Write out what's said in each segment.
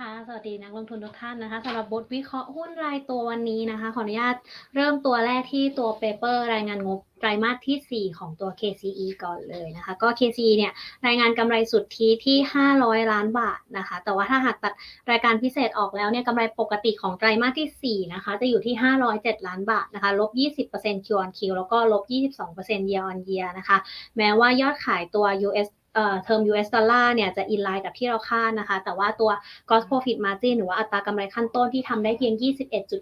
ค่ะ สวัสดีนักลงทุนทุกท่านนะคะสำหรับบทวิเคราะห์หุ้นรายตัววันนี้นะคะ ขออนุญาตเริ่มตัวแรกที่ตัวเปเปอร์รายงานงบไตรมาสที่ 4 ของตัว KCE ก่อนเลยนะคะ ก็ KCE เนี่ยรายงานกำไรสุทธิที่ 500 ล้านบาทนะคะ แต่ว่าถ้าหากตัดรายการพิเศษออกแล้วเนี่ยกำไรปกติของไตรมาสที่ 4 นะคะ จะอยู่ที่ 507 ล้านบาทนะคะ ลบ 20% Q on Q แล้วก็ลบ 22% Year on Year นะคะ แม้ว่ายอดขายตัว US เอ่อเทอม US ดอลลาร์เนี่ยจะอินไลน์กับที่เราคาดนะคะ แต่ว่าตัว gross profit margin หรือว่าอัตรากำไรขั้นต้นที่ทำได้เพียง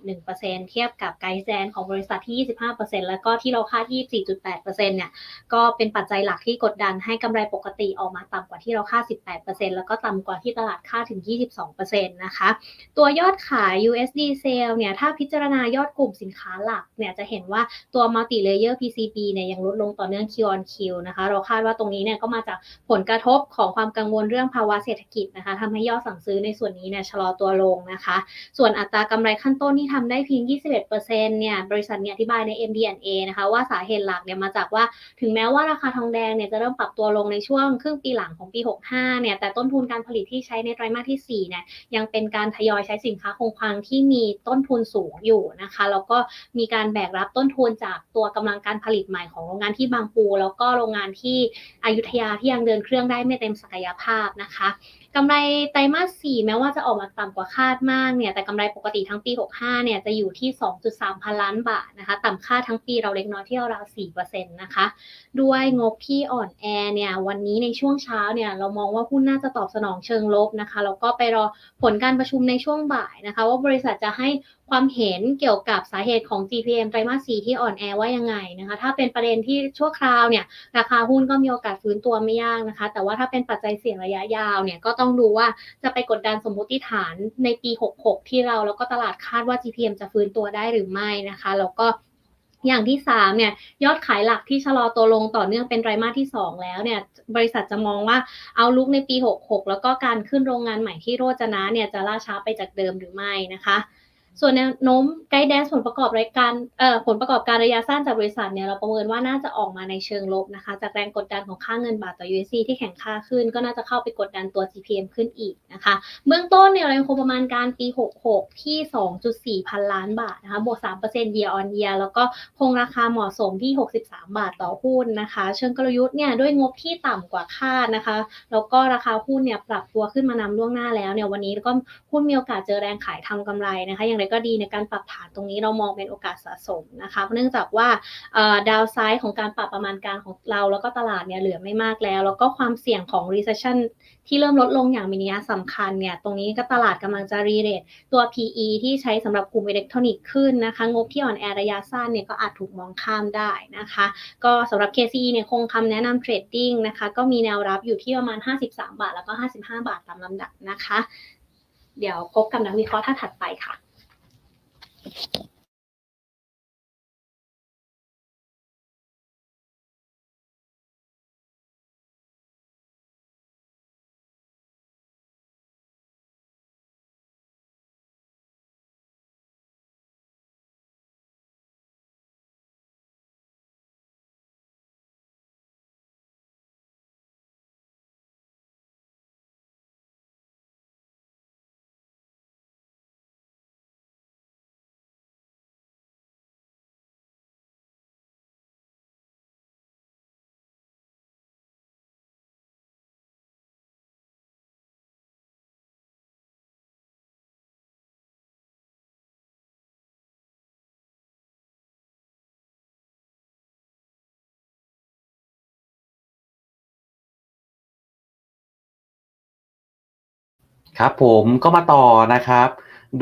21.1%เทียบกับไกด์แซนของบริษัทที่ 25%แล้วก็ที่เราคาด 24.8%เนี่ยก็เป็นปัจจัยหลักที่กดดันให้กำไรปกติออกมาต่ำกว่าที่เราคาด 18%แล้วก็ต่ำกว่าที่ตลาดคาดถึง 22%นะคะ ตัวยอดขาย USD sale เนี่ยถ้าพิจารณายอดกลุ่มสินค้าหลักเนี่ยจะเห็นว่าตัว multi layer PCB เนี่ยยังลดลงต่อเนื่อง Q on Q นะคะเราคาดว่าตรงนี้เนี่ยก็มาจาก ผลกระทบของความกังวลเรื่องภาวะเศรษฐกิจนะคะทำให้ยอดสั่งซื้อในส่วนนี้เนี่ยชะลอตัวลงนะคะ ส่วนอัตรากำไรขั้นต้นที่ทำได้เพียง 21%เนี่ยบริษัทเนี่ยอธิบายใน MD&A นะคะว่าสาเหตุหลักเนี่ยมาจากว่าถึงแม้ว่าราคาทองแดงเนี่ยจะเริ่มปรับตัวลงในช่วงครึ่งปีหลังของปี 65 เนี่ยแต่ต้นทุนการผลิตที่ใช้ในไตรมาสที่4เนี่ยยังเป็นการทยอยใช้สินค้าคงคลังที่มีต้นทุนสูงอยู่นะคะแล้วก็มีการแบกรับต้นทุนจากตัวกำลังการผลิตใหม่ของโรงงานที่บางปู แล้วก็โรงงานที่อยุธยาที่ยังเดินเครื่องได้ไม่เต็มศักยภาพนะคะ กำไรไตรมาส4แม้ว่าจะออกมาต่ำกว่าคาดมากเนี่ยแต่กำไรปกติทั้งปี 65 เนี่ยจะอยู่ที่ 2.3 พันล้านบาทนะคะต่ำคาดทั้งปีเราเล็กน้อยที่ราว4%นะคะ ด้วยงบที่อ่อนแอเนี่ยวันนี้ในช่วงเช้าเนี่ยเรามองว่าหุ้นน่าจะตอบสนองเชิงลบนะคะแล้วก็ไปรอผลการประชุมในช่วงบ่ายนะคะ ว่าบริษัทจะให้ความเห็นเกี่ยวกับสาเหตุของ GPM ไตรมาส4ที่อ่อนแอว่ายังไงนะคะ ถ้าเป็นประเด็นที่ชั่วคราวเนี่ยราคาหุ้นก็มีโอกาสฟื้นตัวไม่ยากนะคะ แต่ว่าถ้าเป็นปัจจัยเสี่ยงระยะยาวเนี่ยก็ต้องดูว่าจะไปกดดันสมมุติฐานในปี 66 ที่เราแล้วก็ตลาดคาดว่า GPM จะฟื้นตัวได้หรือไม่นะคะ แล้วก็อย่างที่3เนี่ยยอดขายหลักที่ชะลอตัวลงต่อเนื่องเป็นไตรมาสที่ 2 แล้วเนี่ยบริษัทจะมองว่าเอาลุกในปี 66 แล้วก็การขึ้นโรงงานใหม่ที่โรจนะเนี่ยจะล่าช้าไปจากเดิมหรือไม่นะคะ ส่วนแนวโน้มไกด์แดนผลประกอบรายการเอ่อผลประกอบการระยะสั้นจากบริษัทเนี่ยเราประเมินว่าน่าจะออกมาในเชิงลบนะคะ จากแรงกดดันของค่าเงินบาทต่อ USD ที่แข็งค่าขึ้น ก็น่าจะเข้าไปกดดันตัว GPM ขึ้นอีกนะคะ เบื้องต้นเนี่ยเรายังคงประมาณการปี 66 ที่ 2.4 พันล้านบาทนะคะบวก 3% year on year แล้วก็คงราคาเหมาะสมที่ 63 บาทต่อหุ้นนะคะ เชิงกลยุทธ์เนี่ยด้วยงบที่ต่ำกว่าคาดนะคะ แล้วก็ราคาหุ้นเนี่ยปรับตัวขึ้นมานำล่วงหน้าแล้วเนี่ยวันนี้ก็หุ้นมีโอกาสเจอแรงขายทำกำไรนะคะอย่างไรก็ดีในการปรับฐานตรงนี้เรามองเป็นโอกาสสะสมนะคะ เนื่องจากว่าดาวไซด์ของการปรับประมาณการของเราแล้วก็ตลาดเนี่ยเหลือไม่มากแล้ว แล้วก็ความเสี่ยงของ recession ที่เริ่มลดลงอย่างมีนัยสำคัญเนี่ย ตรงนี้ก็ตลาดกำลังจะรีเรทตัว PE ที่ใช้สำหรับกลุ่มอิเล็กทรอนิกส์ขึ้นนะคะ งบที่อ่อนแอระยะสั้นเนี่ยก็อาจถูกมองข้ามได้นะคะ ก็สำหรับ KCE เนี่ยคงคำแนะนำเทรดดิ้งนะคะ ก็มีแนวรับอยู่ที่ประมาณ 53 บาท แล้วก็ 55 บาทตามลำดับนะคะ เดี๋ยวพบกับนักวิเคราะห์ท่านถัดไปค่ะ Батюшки. ครับผมก็มาต่อนะครับ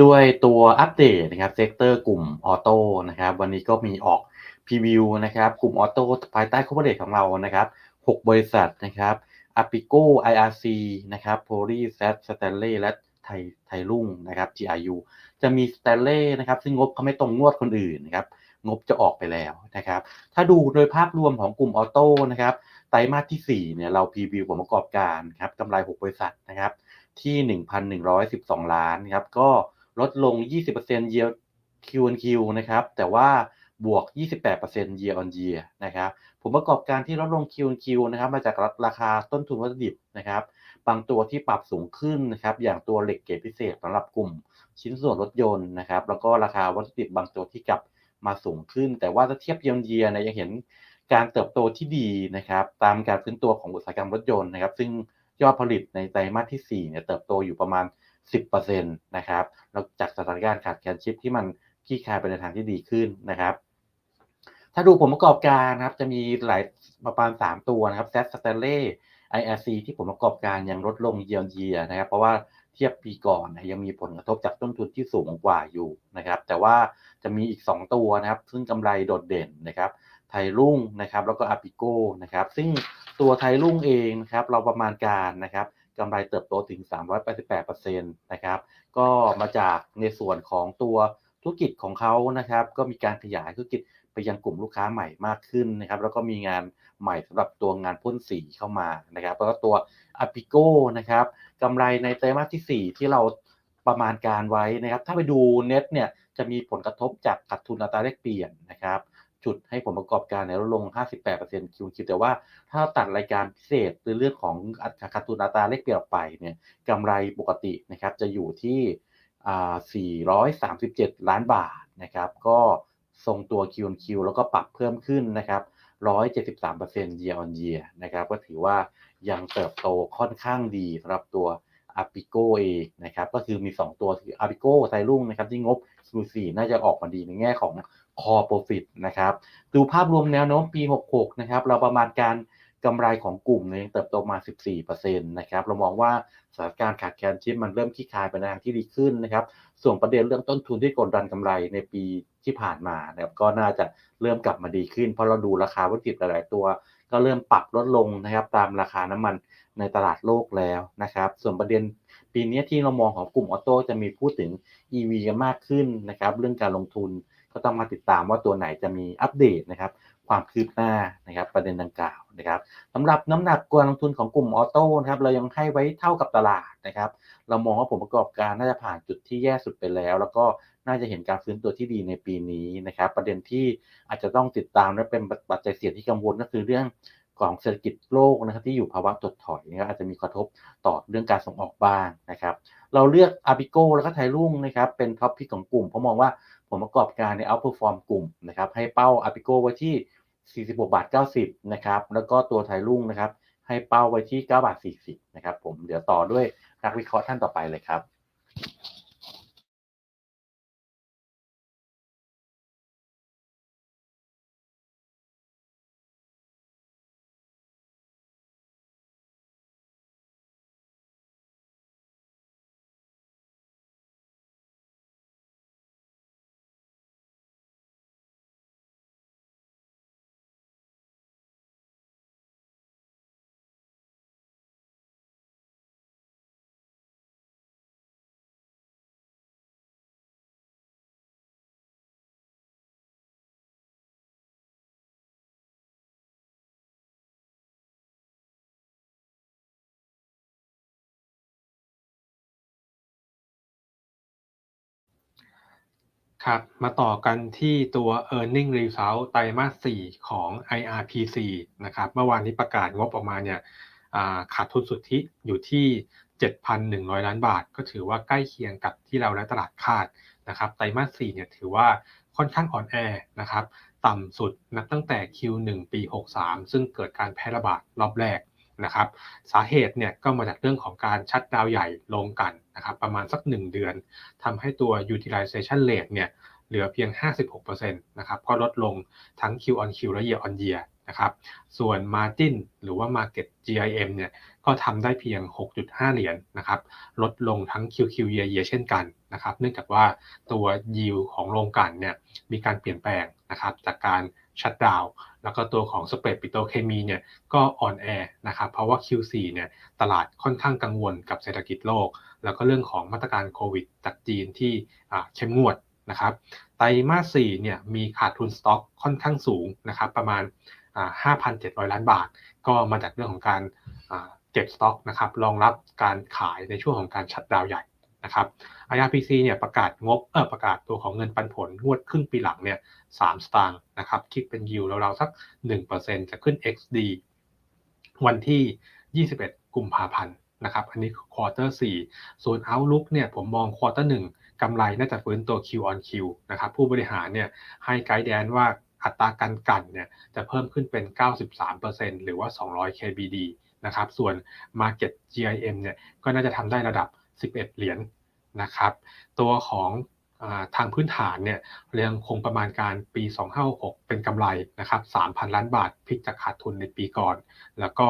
ด้วยตัวอัปเดตนะครับเซกเตอร์กลุ่มออโต้นะครับวันนี้ก็มีออกพรีวิวนะครับกลุ่มออโต้ภายใต้คอร์ปอเรทของเรานะครับ6บริษัทนะครับอ p ปิโก้ IRC นะครับโพลีแซสสแตนเล่และไทยไทยรุ่งนะครับ GRU จะมีสแตนเล่นะครับซึ่งงบเขาไม่ตรงงวดคนอื่นนะครับงบจะออกไปแล้วนะครับ ถ้าดูโดยภาพรวมของกลุ่มออโต้นะครับไตรมาสที่4เนี่ยเราพรีวิวผลประกอบการครับกำไร 6 บริษัทนะครับ ที่ 1,112 ล้านครับก็ลดลง 20% year Q on Q นะครับแต่ว่าบวก 28% year on year นะครับผลประกอบการที่ลดลง Q on Q นะครับมาจากราคาต้นทุนวัตถุดิบนะครับบางตัวที่ปรับสูงขึ้นนะครับอย่างตัวเหล็กเกรดพิเศษสำหรับกลุ่มชิ้นส่วนรถยนต์นะครับแล้วก็ราคาวัตถุดิบบางตัวที่กลับมาสูงขึ้น แต่ว่าถ้าเทียบเยียเยียเนี่ยยังเห็นการเติบโตที่ดีนะครับตามการฟื้นตัวของอุตสาหกรรมรถยนต์นะครับ ซึ่ง ยอดผลิตในไตรมาสที่4เนี่ยเติบโตอยู่ประมาณ 10%นะครับแล้วจากสถานการณ์ขาดแคลนชิปที่มันคลี่คายไปในทางที่ดีขึ้นนะครับ ถ้าดูผลประกอบการนะครับ จะมีหลายประมาณ 3 ตัวนะครับแซสสเตเล่ IRC ที่ผลประกอบการยังลดลงเยียร์เยียนะครับ เพราะว่าเทียบปีก่อนนะยังมีผลกระทบจากต้นทุนที่สูงกว่าอยู่นะครับ แต่ว่าจะมีอีก 2 ตัวนะครับ ซึ่งกำไรโดดเด่นนะครับไทยรุ่งนะครับ แล้วก็อาปิโก้นะครับ ซึ่ง ตัวไทยรุ่งเองนะครับเราประมาณการนะครับกำไรเติบโตถึง 388%นะครับก็มาจากในส่วนของตัวธุรกิจของเขานะครับ ก็มีการขยายธุรกิจไปยังกลุ่มลูกค้าใหม่มากขึ้นนะครับ แล้วก็มีงานใหม่สำหรับตัวงานพ่นสีเข้ามานะครับ แล้วก็ตัว a p i c o นะครับกำไรในไตรมาสที่ 4 ที่เราประมาณการไว้นะครับ ถ้าไปดูเน็ตเนี่ยจะมีผลกระทบจากขาดทุนอัตราแลกเปลี่ยนนะครับ จุดให้ผลประกอบการเนี่ยลดลง 58%คิวคิวแต่ว่าถ้าตัดรายการพิเศษหรือเรื่องของขาดทุนอัตราแลกเปลี่ยนไปเนี่ยกำไรปกตินะครับจะอยู่ที่อ่า437 ล้านบาทนะครับก็ทรงตัว Q on Q แล้วก็ปรับเพิ่มขึ้นนะครับ173% year on year นะครับก็ถือว่ายังเติบโตค่อนข้างดีสำหรับตัว a p i c o เองนะครับก็คือมี 2 ตัวคือ a p i c o ไทรุ่งนะครับที่งบ Q4 น่าจะออกมาดีในแง่ของ core profit นะครับดูภาพรวมแนวโน้มปี 66 นะครับ เราประมาณการกำไรของกลุ่มเนี่ยเติบโตมา 14%นะครับ เรามองว่าสถานการณ์ขาดแคลนชิปมันเริ่มคลี่คลายไปในทางที่ดีขึ้นนะครับ ส่วนประเด็นเรื่องต้นทุนที่กดดันกำไรในปีที่ผ่านมานะครับก็น่าจะเริ่มกลับมาดีขึ้น เพราะเราดูราคาวัตถุดิบหลาย ๆ ตัว ก็เริ่มปรับลดลงนะครับ ตามราคาน้ำมันในตลาดโลกแล้วนะครับ ส่วนประเด็นปีนี้ที่เรามองของกลุ่มออโต้จะมีพูดถึง EV กันมากขึ้นนะครับ เรื่องการลงทุน ก็ต้องมาติดตามว่าตัวไหนจะมีอัปเดตนะครับความคืบหน้านะครับประเด็นดังกล่าวนะครับสำหรับน้ำหนักการลงทุนของกลุ่มออโต้นะครับเรายังให้ไว้เท่ากับตลาดนะครับเรามองว่าผลประกอบการน่าจะผ่านจุดที่แย่สุดไปแล้ว แล้วก็น่าจะเห็นการฟื้นตัวที่ดีในปีนี้นะครับประเด็นที่อาจจะต้องติดตามและเป็นปัจจัยเสี่ยงที่กังวลก็คือเรื่องของเศรษฐกิจโลกนะครับที่อยู่ภาวะถดถอยนะครับอาจจะมีกระทบต่อเรื่องการส่งออกบ้างนะครับ เราเลือกอาบิโกแล้วก็ไทยรุ่งนะครับเป็นท็อปพิกของกลุ่มเพราะมองว่า ผลประกอบการในเอาท์เพอร์ฟอร์มกลุ่มนะครับให้เป้าอาปิโกไว้ที่ 46 บาท 90 นะครับแล้วก็ตัวไทยรุ่งนะครับให้เป้าไว้ที่ 9 บาท 40 นะครับผมเดี๋ยวต่อด้วยนักวิเคราะห์ท่านต่อไปเลยครับ ครับ มาต่อกันที่ตัว Earning Result ไตรมาส 4 ของ IRPC นะครับ เมื่อวานนี้ประกาศงบออกมาเนี่ยขาดทุนสุทธิอยู่ที่ 7,100 ล้านบาท ก็ถือว่าใกล้เคียงกับที่เราและตลาดคาดนะครับ ไตรมาส 4 เนี่ยถือว่าค่อนข้างอ่อนแอนะครับ ต่ำสุดนับตั้งแต่ Q1 ปี 63 ซึ่งเกิดการแพร่ระบาดรอบแรกนะครับ สาเหตุเนี่ยก็มาจากเรื่องของการชัดดาวใหญ่ลงกัน นะครับประมาณสัก 1 เดือนทำให้ตัว utilization rate เนี่ยเหลือเพียง 56%นะครับก็ลดลงทั้ง Q on Q และ year on year นะครับส่วน margin หรือว่า market GIM เนี่ยก็ทำได้เพียง 6.5 เหรียญนนะครับลดลงทั้ง QQ year year เช่นกันนะครับเนื่องจากว่าตัว yield ของโรงกลั่นเนี่ยมีการเปลี่ยนแปลงนะครับจากการ ชัดดาวแล้วก็ตัวของสเปรดปิโตรเคมีเนี่ยก็อ่อนแอนะครับเพราะว่า Q4 เนี่ยตลาดค่อนข้างกังวลกับเศรษฐกิจโลก แล้วก็เรื่องของมาตรการโควิดจากจีนที่เข้มงวดนะครับไตรมาส4เนี่ยมีขาดทุนสต็อกค่อนข้างสูงนะครับประมาณ 5,700 ล้านบาท ก็มาจากเรื่องของการเก็บสต็อกนะครับรองรับการขายในช่วงของการชัดดาวใหญ่ นะครับ IRPC เนี่ยประกาศงบเออประกาศตัวของเงินปันผลงวดครึ่งปีหลังเนี่ย3สตางค์นะครับคิดเป็นยิวเราๆสัก 1%จะขึ้น XD วันที่ 21 กุมภาพันธ์นะครับอันนี้ควอเตอร์4ส่วน Outlook เนี่ยผมมองควอเตอร์หนึ่งกำไรน่าจะฟื้นตัว Q on Q นะครับผู้บริหารเนี่ยให้ไกด์แดนว่าอัตราการกันเนี่ยจะเพิ่มขึ้นเป็น 93%หรือว่า 200 KBD นะครับส่วน Market GIM เนี่ยก็น่าจะทำได้ระดับ 11 เหรียญนะครับ ตัวของทางพื้นฐานเนี่ยยังคงประมาณการปี 2566 เป็นกำไรนะครับ3,000 ล้านบาทพลิกจากขาดทุนในปีก่อน แล้วก็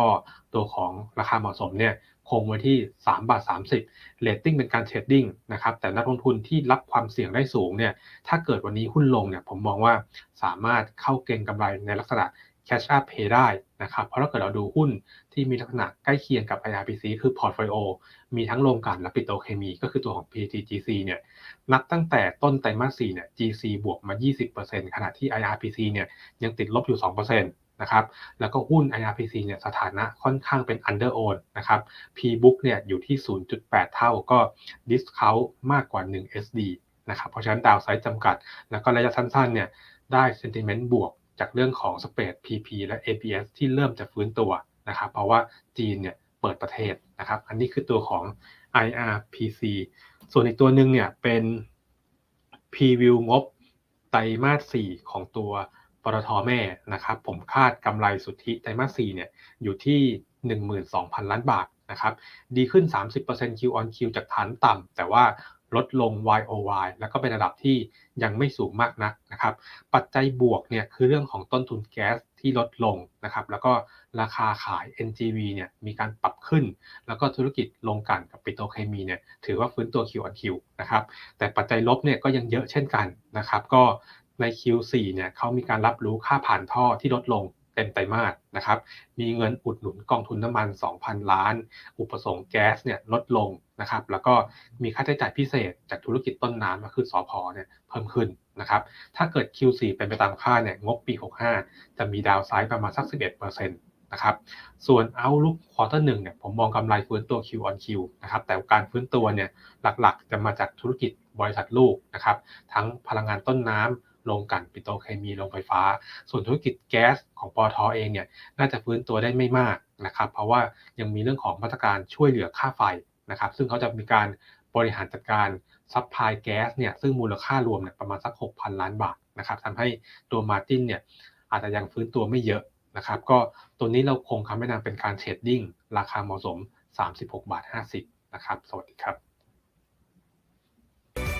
ตัวของราคาเหมาะสมเนี่ยคงไว้ที่ 3 บาท 30เรตติ้งเป็นการเทรดดิ้งนะครับ แต่นักลงทุนที่รับความเสี่ยงได้สูงเนี่ย ถ้าเกิดวันนี้หุ้นลงเนี่ย ผมมองว่าสามารถเข้าเก็งกำไรในลักษณะ cash up pay ได้นะครับ เพราะถ้าเกิดเราดูหุ้นที่มีลักษณะใกล้เคียงกับ IRPC คือพอร์ตโฟลิโอมีทั้งโรงกลั่นและปิโตรเคมี ก็คือตัวของ PTGC เนี่ยนับตั้งแต่ต้นไตรมาส4เนี่ย GC บวกมา 20%ขณะที่ IRPC เนี่ยยังติดลบอยู่ 2%นะครับแล้วก็หุ้น IRPC เนี่ยสถานะค่อนข้างเป็น under own นะครับ P book เนี่ยอยู่ที่ 0.8 เท่าก็ discount มากกว่า 1 SD นะครับเพราะฉะนั้นดาวไซด์จำกัด แล้วก็ระยะสั้นๆเนี่ยได้ sentiment บวก จากเรื่องของ spread PP และ ABS ที่เริ่มจะฟื้นตัวนะครับ เพราะว่าจีนเนี่ยเปิดประเทศนะครับ อันนี้คือตัวของ IRPC ส่วนอีกตัวหนึ่งเนี่ยเป็น preview งบไตรมาส 4 ของตัวปตทแม่นะครับ ผมคาดกำไรสุทธิไตรมาส 4 เนี่ยอยู่ที่ 12,000 ล้านบาทนะครับ ดีขึ้น 30% Q on Q จากฐานต่ำแต่ว่า ลดลง Y o Y แล้วก็เป็นระดับที่ยังไม่สูงมากนักนะครับ ปัจจัยบวกเนี่ยคือเรื่องของต้นทุนแก๊สที่ลดลงนะครับ แล้วก็ราคาขาย NGV เนี่ยมีการปรับขึ้น แล้วก็ธุรกิจโรงกันกับปิโตรเคมีเนี่ยถือว่าฟื้นตัว Q on Q นะครับ แต่ปัจจัยลบเนี่ยก็ยังเยอะเช่นกันนะครับ ก็ใน Q4 เนี่ยเขามีการรับรู้ค่าผ่านท่อที่ลดลง เต็มไตรมาสนะครับ มีเงินอุดหนุนกองทุนน้ำมัน 2,000 ล้าน อุปสงค์แก๊สเนี่ยลดลงนะครับ แล้วก็มีค่าใช้จ่ายพิเศษจากธุรกิจต้นน้ำก็คือสอพอเนี่ยเพิ่มขึ้นนะครับ ถ้าเกิด Q4 เป็นไปตามคาดเนี่ยงบปี 65 จะมีดาวไซด์ประมาณสัก 11%นะครับ ส่วน Outlook Quarter 1เนี่ยผมมองกำไรฟื้นตัว Q on Q นะครับ แต่การฟื้นตัวเนี่ยหลักๆ จะมาจากธุรกิจบริษัทลูกนะครับ ทั้งพลังงานต้นน้ำ โรงกันปิโตรเคมีโรงไฟฟ้า ส่วนธุรกิจแก๊สของปอทเองเนี่ยน่าจะฟื้นตัวได้ไม่มากนะครับ เพราะว่ายังมีเรื่องของมาตรการช่วยเหลือค่าไฟนะครับ ซึ่งเขาจะมีการบริหารจัดการซัพพลายแก๊สเนี่ยซึ่งมูลค่ารวมเนี่ยประมาณสัก 6,000 ล้านบาทนะครับทำให้ตัวมาจินเนี่ยอาจจะยังฟื้นตัวไม่เยอะนะครับ ก็ตัวนี้เราคงคำแนะนำเป็นการเทรดดิ้งราคาเหมาะสม 36 บาท 50 นะครับ สวัสดีครับ